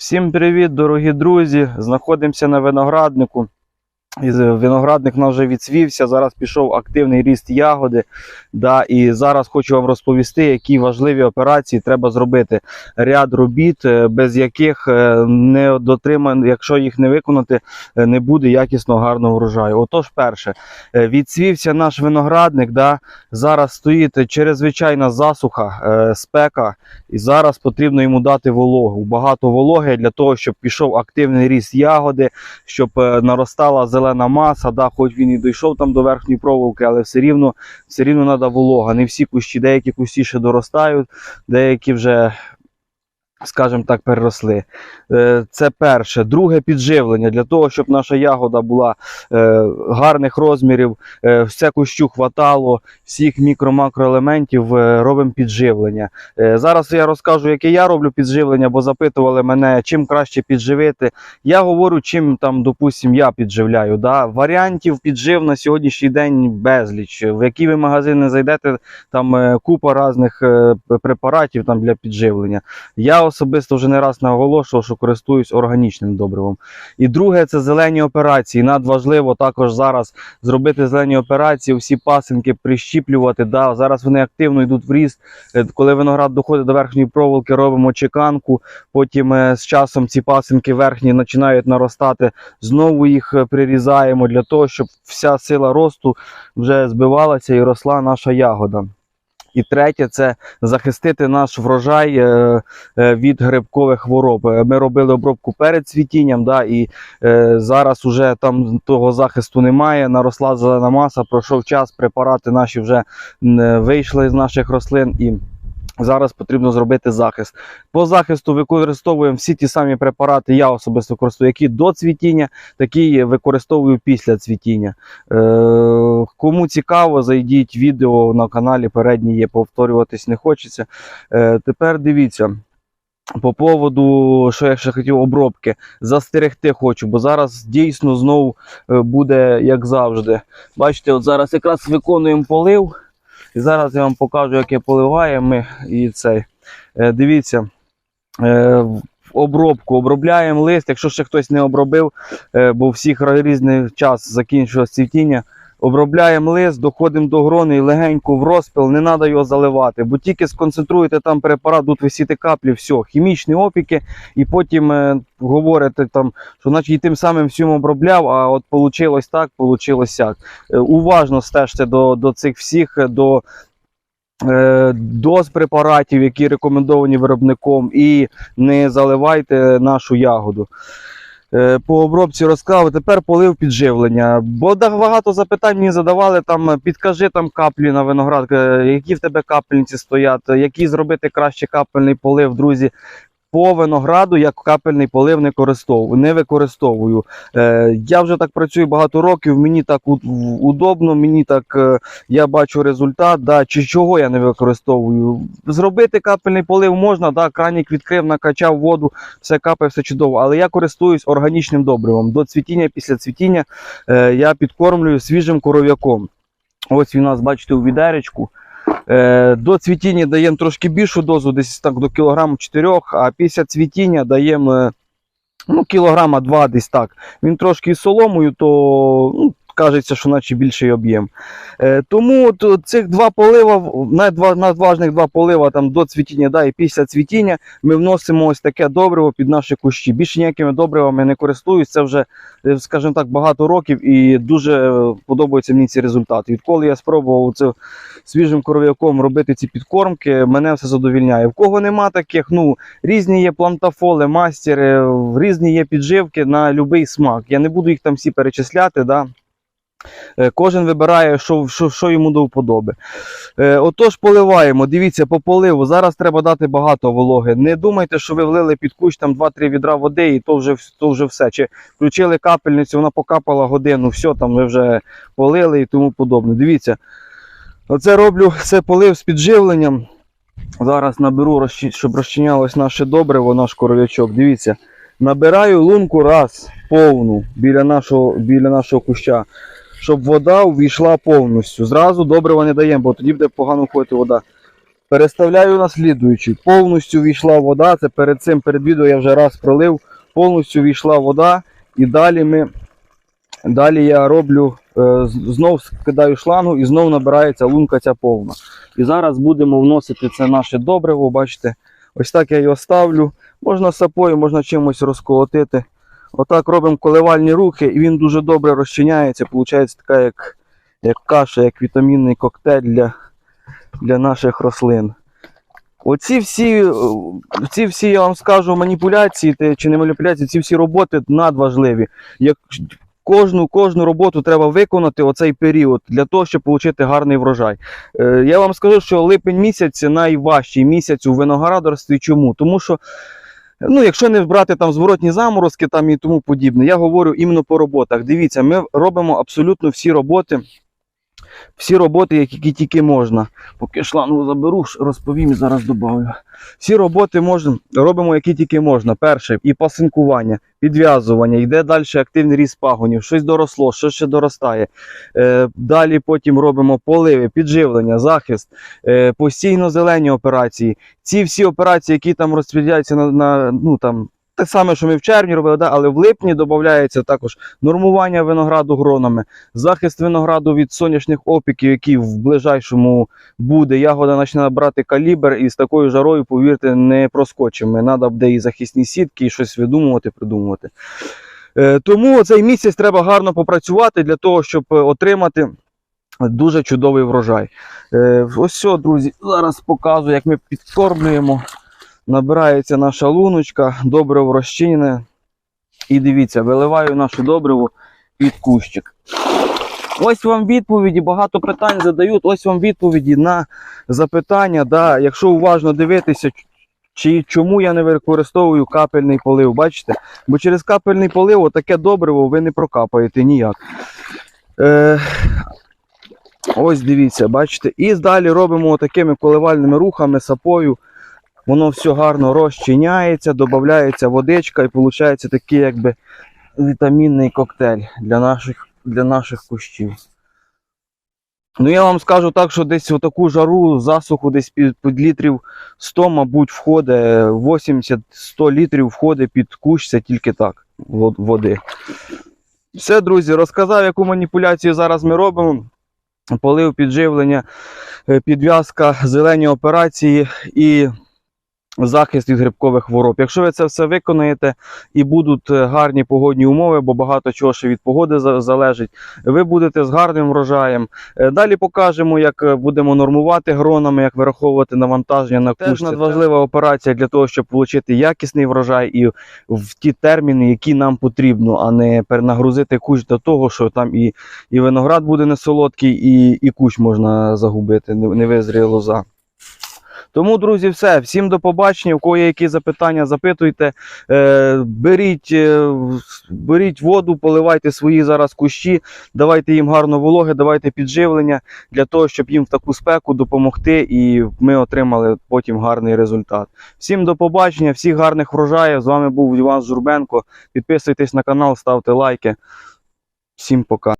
Всім привіт, дорогі друзі! Знаходимося на винограднику. Виноградник нас вже відсвівся. Зараз пішов активний ріст ягоди. Да, і зараз хочу вам розповісти, які важливі операції треба зробити. Ряд робіт, е, без яких е, не дотриман, якщо їх не виконати, е, не буде якісно гарного врожаю. Отож, перше, відсвівся наш виноградник. Да, зараз стоїть чрезвичайна засуха, спека, і зараз потрібно йому дати вологу. Багато вологи для того, щоб пішов активний ріст ягоди, щоб наростала зелена маса. Да, хоч він і дійшов там до верхньої проволоки, але все рівно, все рівно треба волога. Не всі кущі, деякі кущі ще доростають, деякі вже. Скажімо так, переросли. Е, Це перше. Друге підживлення для того, щоб наша ягода була е, гарних розмірів, е, все кущу хватало, всіх мікро-макроелементів робимо підживлення. Зараз я розкажу, яке я роблю підживлення, бо запитували мене, чим краще підживити. Я говорю, чим там, допустим, я підживляю. Да? Варіантів піджив на сьогоднішній день безліч. В які ви магазини зайдете, там купа різних препаратів там для підживлення. Я особисто вже не раз наголошував, що користуюсь органічним добривом. І друге, це зелені операції. Надважливо також зараз зробити зелені операції, всі пасинки прищіплювати. Да, зараз вони активно йдуть в ріст. Е, Коли виноград доходить до верхньої проволоки, робимо чеканку. Потім е, з часом ці пасинки верхні починають наростати. Знову їх е, прирізаємо для того, щоб вся сила росту вже збивалася і росла наша ягода. І третє це захистити наш врожай е, е, від грибкових хвороб. Е, Ми робили обробку перед цвітінням, да, і зараз уже там того захисту немає. Наросла зелена маса, пройшов час, препарати наші вже вийшли з наших рослин і. Зараз потрібно зробити захист. По захисту використовуємо всі ті самі препарати, я особисто використовую, які до цвітіння, такі використовую після цвітіння. Е, кому цікаво, зайдіть відео на каналі передній є, повторюватись не хочеться. Е, тепер дивіться. По поводу, що я ще хотів обробки, застерегти хочу, бо зараз дійсно знову е, буде як завжди. Бачите, от зараз якраз виконуємо полив. І зараз я вам покажу, як я поливаю ми і цей. Е, Дивіться, е, обробку обробляємо лист. Якщо ще хтось не обробив, е, бо всіх різний час закінчилось цвітіння. Обробляємо лист, доходимо до грони і легенько в розпил, не треба його заливати, бо тільки сконцентруєте там препарат, будуть висіти каплі, все, хімічні опіки, і потім е, говорите, там, що наче і тим самим всім обробляв, а от вийшло так, вийшло сяк. Е, уважно стежте до, до цих всіх, е, до е, доз препаратів, які рекомендовані виробником, і не заливайте нашу ягоду. Е, По обробці розказав, тепер полив підживлення. Бо багато запитань мені задавали там, підкажи там каплі на виноград, е, які в тебе капельниці стоять, які зробити краще капельний полив, друзі. По винограду я капельний полив не користовую, не використовую. Е, я вже так працюю багато років, мені так удобно, мені так е, я бачу результат. Да, чи чого я не використовую. Зробити капельний полив можна, да, кранік відкрив, накачав воду, все капає, все чудово. Але я користуюсь органічним добривом. До цвітіння, після цвітіння е, я підкормлюю свіжим коров'яком. Ось він у нас, бачите, у відеречку. Е, до цвітіння даємо трошки більшу дозу, десь так до кілограму 4, а після цвітіння даємо е, ну, кілограма 2 десь так. Він трошки з соломою, то ну, кажеться, що наче більший об'єм. Е, тому от, цих два полива, надважних два полива там, до цвітіння да, і після цвітіння ми вносимо ось таке добриво під наші кущі. Більше ніякими добривами не користуюсь. Це вже, е, скажімо так, багато років і дуже е, подобаються мені ці результати. Відколи я спробував це свіжим коров'яком робити ці підкормки, мене все задовільняє. В кого нема таких, ну різні є плантафоли, мастери, різні є підживки на будь-який смак. Я не буду їх там всі перечисляти. Да? Е, Кожен вибирає, що, що, що йому до вподоби. Е, отож, поливаємо. Дивіться, по поливу. Зараз треба дати багато вологи. Не думайте, що ви влили під кущ там 2-3 відра води, і то вже, то вже все. Чи включили капельницю, вона покапала годину, все, там ви вже полили і тому подобне. Дивіться, оце роблю це полив з підживленням. Зараз наберу, щоб розчинялось наше добриво, наш коров'ячок. Дивіться, набираю лунку раз повну біля нашого, біля нашого куща щоб вода увійшла повністю. Зразу добрива не даємо, бо тоді буде погано входити вода. Переставляю на слідуючий. Повністю війшла вода. Це перед цим, перед відео я вже раз пролив. Повністю війшла вода. І далі ми. Далі я роблю, е, знов скидаю шлангу і знов набирається лунка ця повна. І зараз будемо вносити це наше добриво. Бачите, ось так я його ставлю. Можна сапою, можна чимось розколотити. Отак робимо коливальні рухи, і він дуже добре розчиняється. Получається така, як, як каша, як вітамінний коктейль для, для наших рослин. Оці всі, ці всі, я вам скажу, маніпуляції чи не маніпуляції, ці всі роботи надважливі. Як кожну, кожну роботу треба виконати оцей період для того, щоб отримати гарний врожай. Е, я вам скажу, що липень місяць найважчий місяць у виноградарстві. Чому? Тому що Ну, якщо не брати там зворотні заморозки там і тому подібне, я говорю іменно по роботах. Дивіться, ми робимо абсолютно всі роботи, всі роботи, які тільки можна. Поки шлангу заберу, розповім і зараз добавлю. Всі роботи можна, робимо, які тільки можна. Перше, і пасинкування, підв'язування, йде далі активний ріст пагонів, щось доросло, що ще доростає. Е, далі потім робимо поливи, підживлення, захист, е, постійно зелені операції ці всі операції, які там розподіляються на, на ну там. Те саме, що ми в червні робили, да? але в липні додається також нормування винограду гронами, захист винограду від сонячних опіків, які в ближайшому буде. Ягода почне набрати калібр і з такою жарою, повірте, не проскочимо. Треба буде і захисні сітки, і щось видумувати, придумувати. Е, тому цей місяць треба гарно попрацювати для того, щоб е, отримати дуже чудовий врожай. Е, ось все, друзі, зараз показую, як ми підкормлюємо. Набирається наша луночка, добриво розчинене. І дивіться, виливаю нашу добриво під кущик. Ось вам відповіді, багато питань задають. Ось вам відповіді на запитання. Да, якщо уважно дивитися, чи чому я не використовую капельний полив. Бачите? Бо через капельний полив таке добриво ви не прокапаєте ніяк. Е, Ось дивіться, бачите. І далі робимо такими коливальними рухами, сапою. Воно все гарно розчиняється, додається водичка і виходить такий якби вітамінний коктейль для наших, для наших кущів. Ну я вам скажу так, що десь в таку жару, засуху, десь під, під літрів 100, мабуть, входить 80-100 літрів входить під кущ, це тільки так, води. Все, друзі, розказав, яку маніпуляцію зараз ми робимо. Полив підживлення, е, підв'язка, зелені операції і захист від грибкових хвороб. Якщо ви це все виконаєте і будуть е, гарні погодні умови, бо багато чого ще від погоди за- залежить, ви будете з гарним врожаєм. Е, Далі покажемо, як е, будемо нормувати гронами, як вираховувати навантаження на кущ. Це надважлива операція для того, щоб отримати якісний врожай і в ті терміни, які нам потрібно, а не перенагрузити кущ до того, що там і, і виноград буде не солодкий, і, і кущ можна загубити, не, не визріє лоза. Тому, друзі, все. Всім до побачення. У кого є які запитання, запитуйте. Е, беріть, е, беріть воду, поливайте свої зараз кущі, давайте їм гарно вологи, давайте підживлення для того, щоб їм в таку спеку допомогти, і ми отримали потім гарний результат. Всім до побачення, всіх гарних врожаїв. З вами був Іван Журбенко. Підписуйтесь на канал, ставте лайки. Всім пока.